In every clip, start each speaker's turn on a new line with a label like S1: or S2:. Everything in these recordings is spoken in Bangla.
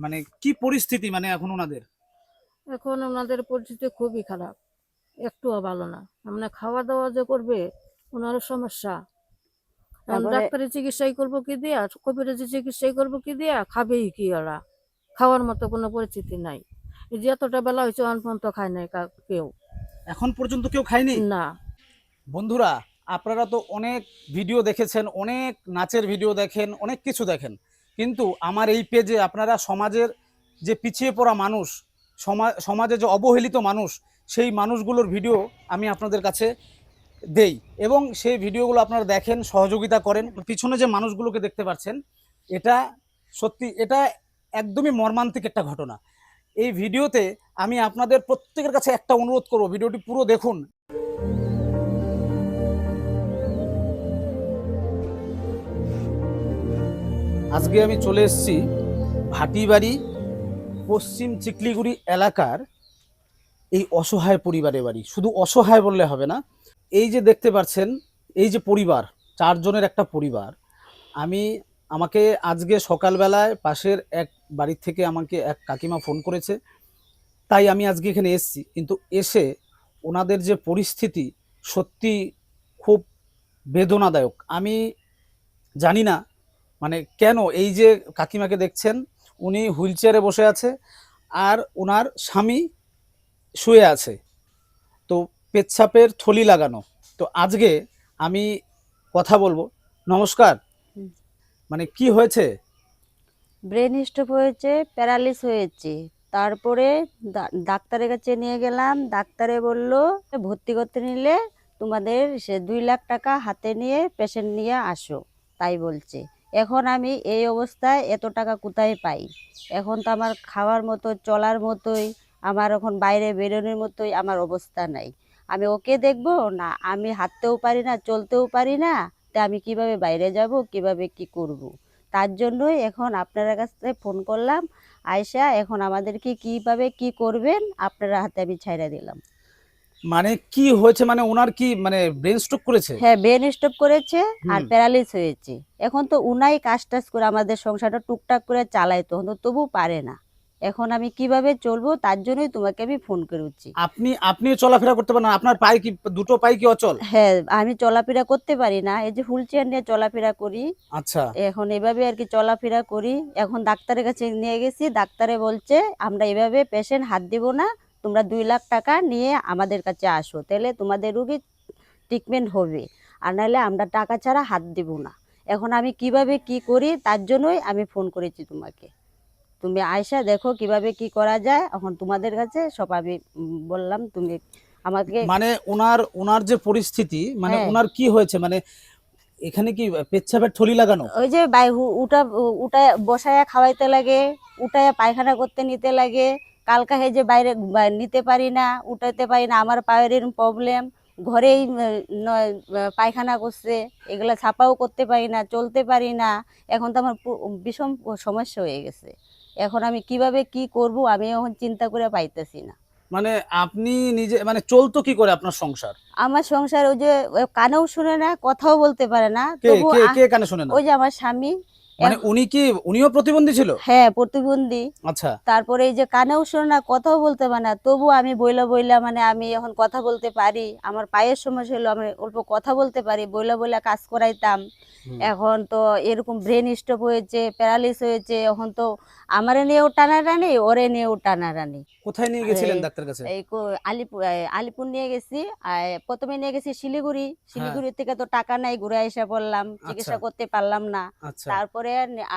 S1: মানে কি পরিস্থিতি মানে এখন ওনাদের?
S2: এখন ওনাদের পরিস্থিতি খুবই খারাপ একটুও ভালো না। মানে খাওয়া দাওয়া যে করবে ওনারও সমস্যা। এখন
S3: তারপরে-
S2: ডাক্তারি চিকিৎসাই করব কি দিয়া কবিরাজি চিকিৎসাই করব কি দিয়া খাবেই কি ওরা? খাওয়ার মতো কোনো পরিস্থিতি নাই। এই যে এতটা বেলা হয়েছে অন পর্যন্ত খায় নাই কা- কেউ।
S1: এখন পর্যন্ত কেউ খায়নি?
S2: না।
S1: বন্ধুরা আপনারা তো অনেক ভিডিও দেখেছেন অনেক নাচের ভিডিও দেখেন অনেক কিছু দেখেন। কিন্তু আমার এই পেজে আপনারা সমাজের যে পিছিয়ে পড়া মানুষ, সমা- সমাজে যে অবহেলিত মানুষ, সেই মানুষগুলোর ভিডিও আমি আপনাদের কাছে দেই এবং সেই ভিডিওগুলো আপনারা দেখেন, সহযোগিতা করেন। পিছনে যে মানুষগুলোকে দেখতে পাচ্ছেন, এটা সত্যি, এটা একদমই মর্মান্তিক একটা ঘটনা। এই ভিডিওতে আমি আপনাদের প্রত্যেকের কাছে একটা অনুরোধ করব ভিডিওটি পুরো দেখুন। আজকে আমি চলে এসেছি ভাটিবাড়ি পশ্চিম চিকলিগুড়ি এলাকার এই অসহায় পরিবারের বাড়ি। শুধু অসহায় বললে হবে না, এই যে দেখতে পাচ্ছেন, এই যে পরিবার, চারজনের একটা পরিবার। আমি আমাকে আজকে সকালবেলায় পাশের এক বাড়ির থেকে আমাকে এক কাকিমা ফোন করেছে, তাই আমি আজকে এখানে এসেছি। কিন্তু এসে ওনাদের যে পরিস্থিতি সত্যি খুব বেদনাদায়ক। আমি জানি না মানে কেন এই যে কাকিমাকে দেখছেন উনি হুইল চেয়ারে বসে আছে আর ওনার স্বামী শুয়ে আছে। তো পেচ্ছাপের থলি লাগানো। তো আজকে আমি কথা বলব। নমস্কার। মানে কি হয়েছে?
S3: ব্রেন স্ট্রোক হয়েছে প্যারালিস হয়েছে। তারপরে ডাক্তারের কাছে নিয়ে গেলাম। ডাক্তারে বলল ভর্তি করতে নিলে তোমাদের সে দুই লাখ টাকা হাতে নিয়ে পেশেন্ট নিয়ে আসো। তাই বলছে। এখন আমি এই অবস্থায় এত টাকা কোথায় পাই? এখন তো আমার খাওয়ার মতো, চলার মতোই, আমার এখন বাইরে বেরোনোর মতোই আমার অবস্থা নাই। আমি ওকে দেখব? না, আমি হাঁটতেও পারি না, চলতেও পারি না। তা আমি কীভাবে বাইরে যাব? কীভাবে কি করব। তার জন্যই এখন আপনার কাছে ফোন করলাম। আয়সা এখন আমাদেরকে কীভাবে কি করবেন, আপনারা হাতে আমি ছাইড়া দিলাম।
S1: মানে কি হয়েছে? মানে ওনার কি মানে ব্রেন স্ট্রোক করেছে?
S3: হ্যাঁ ব্রেন স্টপ করেছে আর প্যারালিস হয়েছে। এখন তো উনাই কাজ টাজ করে আমাদের সংসারটা টুকটাক করে চালায় তখন তো তবু পারে না। এখন আমি কীভাবে চলবো তার জন্যই তোমাকে আমি ফোন করেছি।
S1: আপনি আপনি চলাফেরা করতে পারেন? আপনার পায়ে কি দুটো পায়ে কি অচল?
S3: হ্যাঁ আমি চলাফেরা করতে পারি না এই যে হুইল চেয়ার নিয়ে চলাফেরা করি।
S1: আচ্ছা।
S3: এখন এভাবে আর কি চলাফেরা করি। এখন ডাক্তারের কাছে নিয়ে গেছি ডাক্তারে বলছে আমরা এভাবে পেশেন্ট হাত দিব না তোমরা দুই লাখ টাকা নিয়ে আমাদের কাছে আসো তাহলে তোমাদের রুগী ট্রিটমেন্ট হবে। আর নাহলে আমরা টাকা ছাড়া হাত দিব না। এখন আমি কীভাবে কি করি তার জন্যই আমি ফোন করেছি তোমাকে। তুমি আয়সা দেখো কীভাবে কি করা যায় এখন তোমাদের কাছে সব আমি বললাম তুমি আমাকে
S1: মানে ওনার ওনার যে পরিস্থিতি মানে
S3: হ্যাঁ।
S1: ওনার কি হয়েছে? মানে এখানে কি পেচ্ছাপের থলি লাগানো?
S3: ওই যে উটা উঠায় বসায়া খাওয়াইতে লাগে উঠায়া পায়খানা করতে নিতে লাগে কালকা হে যে বাইরে নিতে পারি না উঠাইতে পারি না আমার পায়ের এরকম প্রবলেম ঘরেই পায়খানা করছে এগুলা ছাপাও করতে পারি না চলতে পারি না এখন তো আমার ভীষণ সমস্যা হয়ে গেছে। এখন আমি কীভাবে কি করব আমি এখন চিন্তা করে পাইতেছি না।
S1: মানে আপনি নিজে মানে চলতো কি করে আপনার সংসার?
S3: আমার সংসার ওই যে কানেও শুনে না কথাও বলতে পারে না
S1: কে কানে শোনে না?
S3: ওই যে আমার স্বামী
S1: মানে উনি কি উনিও প্রতিবন্ধী ছিল?
S3: হ্যাঁ প্রতিবন্ধী।
S1: আচ্ছা।
S3: তারপরে এই যে কানেও শোনে না কথাও বলতে পারে না তবু আমি বইলা বইলা মানে আমি এখন কথা বলতে পারি। আমার পায়ের সমস্যা হলো আমি অল্প কথা বলতে পারি বইলা বইলা কাজ করাইতাম। এখন তো এরকম ব্রেন স্টপ হয়েছে প্যারালিস হয়েছে এখন তো আমারে নিয়েও টানা টানাটানি ওরে নিয়েও টানা টানাটানি।
S1: কোথায় নিয়ে গেছিলেন ডাক্তার কাছে?
S3: এই আলিপুর আলিপুর নিয়ে গেছি প্রথমে নিয়ে গেছি শিলিগুড়ি। শিলিগুড়ি থেকে তো টাকা নাই ঘুরে এসে চিকিৎসা
S1: আচ্ছা।
S3: করতে পারলাম না।
S1: আচ্ছা।
S3: তারপরে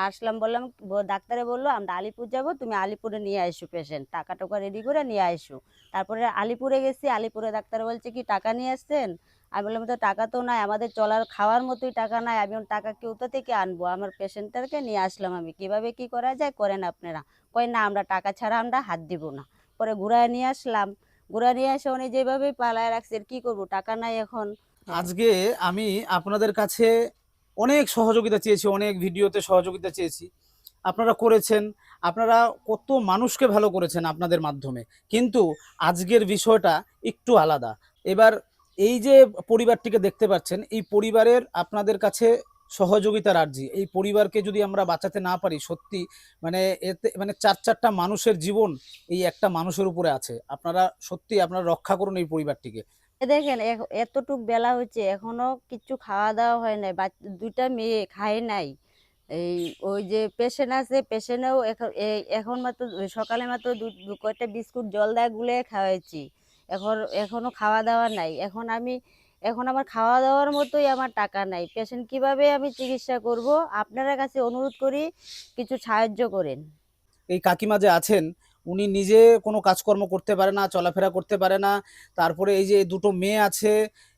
S3: আসলাম বললাম ডাক্তারে বলল আমরা আলিপুর যাব তুমি আলিপুরে নিয়ে আসো পেশেন্ট টাকা টাকা রেডি করে নিয়ে আসো তারপরে আলিপুরে গেছি আলিপুরে ডাক্তার বলছে কি টাকা নিয়ে আসছেন? আমি বললাম তো টাকা তো নাই আমাদের চলার খাওয়ার মতোই টাকা নাই আমি টাকা কেউ তো থেকে আনব? আমার পেশেন্টটাকে নিয়ে আসলাম আমি কীভাবে কি করা যায় করেন আপনারা? কয় না আমরা টাকা ছাড়া আমরা হাত দিব না। পরে ঘুরায় নিয়ে আসলাম। ঘুরায় নিয়ে এসে উনি যেভাবে পালায় রাখছে কি করব? টাকা নাই এখন।
S1: আজকে আমি আপনাদের কাছে অনেক সহযোগিতা চেয়েছি, অনেক ভিডিওতে সহযোগিতা চেয়েছি। আপনারা করেছেন, আপনারা কত মানুষকে ভালো করেছেন আপনাদের মাধ্যমে। কিন্তু আজকের বিষয়টা একটু আলাদা। এবার এই যে পরিবারটিকে দেখতে পাচ্ছেন, এই পরিবারের আপনাদের কাছে সহযোগিতার আর্জি। এই পরিবারকে যদি আমরা বাঁচাতে না পারি, সত্যি মানে এতে মানে চার চারটা মানুষের জীবন এই একটা মানুষের উপরে আছে। আপনারা সত্যি আপনারা রক্ষা করুন এই পরিবারটিকে।
S3: দেখেন এতটুক বেলা হচ্ছে এখনও কিছু খাওয়া দাওয়া হয় নাই দুইটা মেয়ে খায় নাই। এই, ওই যে পেশেন্ট আছে, পেশেন্টেও এখন মাত্র সকালে মাত্র দু বিস্কুট জল দেয়া গুলে খাওয়াইছি। এখন, এখনও খাওয়া দাওয়া নাই। এখন আমি এখন আমার খাওয়া দাওয়ার মতোই আমার টাকা নাই। পেশেন্ট কীভাবে আমি চিকিৎসা করব? আপনারা কাছে অনুরোধ করি, কিছু সাহায্য করেন।
S1: এই কাকিমা যে আছেন, উনি নিজে কোনো কাজকর্ম করতে পারে না, চলাফেরা করতে পারে না। তারপরে এই যে দুটো মেয়ে আছে,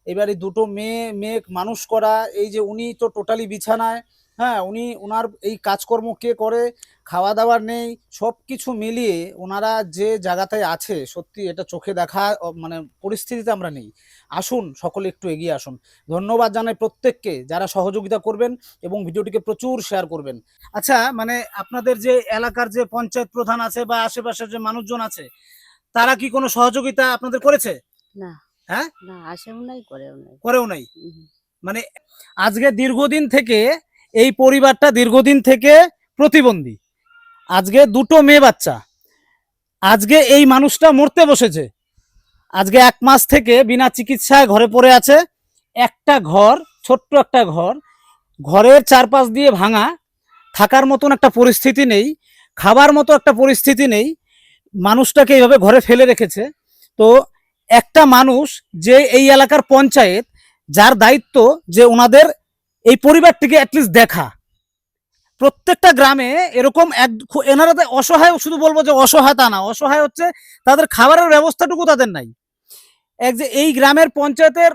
S1: এবারে দুটো মেয়ে মেয়ে মানুষ করা, এই যে উনি তো টোটালি বিছানায় হ্যাঁ উনি ওনার এই কাজকর্ম কে করে খাওয়া দাওয়ার নেই সব কিছু মিলিয়ে ওনারা যে জায়গাতে আছে সত্যি এটা চোখে দেখা মানে পরিস্থিতিতে আমরা নেই। আসুন সকলে একটু এগিয়ে আসুন। ধন্যবাদ জানাই প্রত্যেককে যারা সহযোগিতা করবেন এবং ভিডিওটিকে প্রচুর শেয়ার করবেন। আচ্ছা মানে আপনাদের যে এলাকার যে পঞ্চায়েত প্রধান আছে বা আশেপাশের যে মানুষজন আছে তারা কি কোনো সহযোগিতা আপনাদের করেছে?
S3: না।
S1: হ্যাঁ?
S3: না আসেও নাই করেও নাই।
S1: করেও নাই? মানে আজকে দীর্ঘদিন থেকে এই পরিবারটা দীর্ঘদিন থেকে প্রতিবন্ধী। আজকে দুটো মেয়ে বাচ্চা। আজকে এই মানুষটা মরতে বসেছে। আজকে এক মাস থেকে বিনা চিকিৎসায় ঘরে পড়ে আছে। একটা ঘর, ছোট্ট একটা ঘর। ঘরের চারপাশ দিয়ে ভাঙা। থাকার মতন একটা পরিস্থিতি নেই। খাবার মতো একটা পরিস্থিতি নেই। মানুষটাকে এইভাবে ঘরে ফেলে রেখেছে। তো একটা মানুষ যে এই এলাকার পঞ্চায়েত, যার দায়িত্ব যে ওনাদের এই পরিবারটিকে অ্যাটলিস্ট দেখা। প্রত্যেকটা গ্রামে এরকম এক এনারা অসহায়, শুধু বলব যে অসহায় তা না, অসহায় হচ্ছে তাদের খাবারের ব্যবস্থাটুকু তাদের নাই। এক যে এই গ্রামের পঞ্চায়েতের,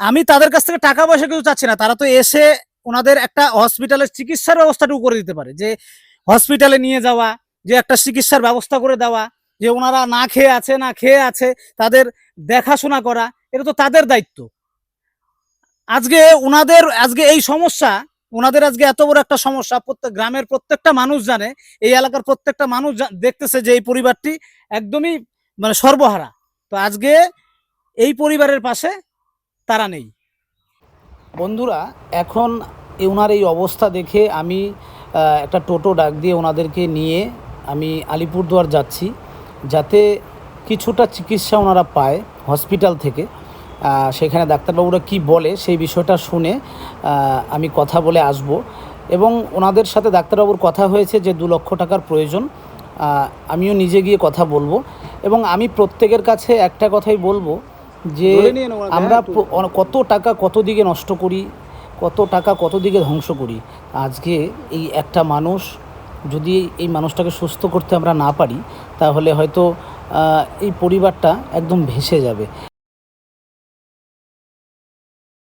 S1: আমি তাদের কাছ থেকে টাকা পয়সা কিছু চাচ্ছি না, তারা তো এসে ওনাদের একটা হসপিটালের চিকিৎসার ব্যবস্থাটুকু করে দিতে পারে। যে হসপিটালে নিয়ে যাওয়া, যে একটা চিকিৎসার ব্যবস্থা করে দেওয়া, যে ওনারা না খেয়ে আছে, না খেয়ে আছে, তাদের দেখাশোনা করা, এটা তো তাদের দায়িত্ব। আজকে ওনাদের আজকে এই সমস্যা ওনাদের আজকে এত বড় একটা সমস্যা। প্রত্যেক গ্রামের প্রত্যেকটা মানুষ জানে, এই এলাকার প্রত্যেকটা মানুষ দেখতেছে যে এই পরিবারটি একদমই মানে সর্বহারা। তো আজকে এই পরিবারের পাশে তারা নেই। বন্ধুরা, এখন ওনার এই অবস্থা দেখে আমি একটা টোটো ডাক দিয়ে ওনাদেরকে নিয়ে আমি আলিপুরদুয়ার যাচ্ছি, যাতে কিছুটা চিকিৎসা ওনারা পায় হসপিটাল থেকে। সেখানে ডাক্তারবাবুরা কি বলে সেই বিষয়টা শুনে আমি কথা বলে আসব। এবং ওনাদের সাথে ডাক্তারবাবুর কথা হয়েছে যে দু লক্ষ টাকার প্রয়োজন আমিও নিজে গিয়ে কথা বলব। এবং আমি প্রত্যেকের কাছে একটা কথাই বলব যে আমরা কত টাকা কত দিকে নষ্ট করি কত টাকা কত দিকে ধ্বংস করি। আজকে এই একটা মানুষ যদি এই মানুষটাকে সুস্থ করতে আমরা না পারি তাহলে হয়তো এই পরিবারটা একদম ভেসে যাবে।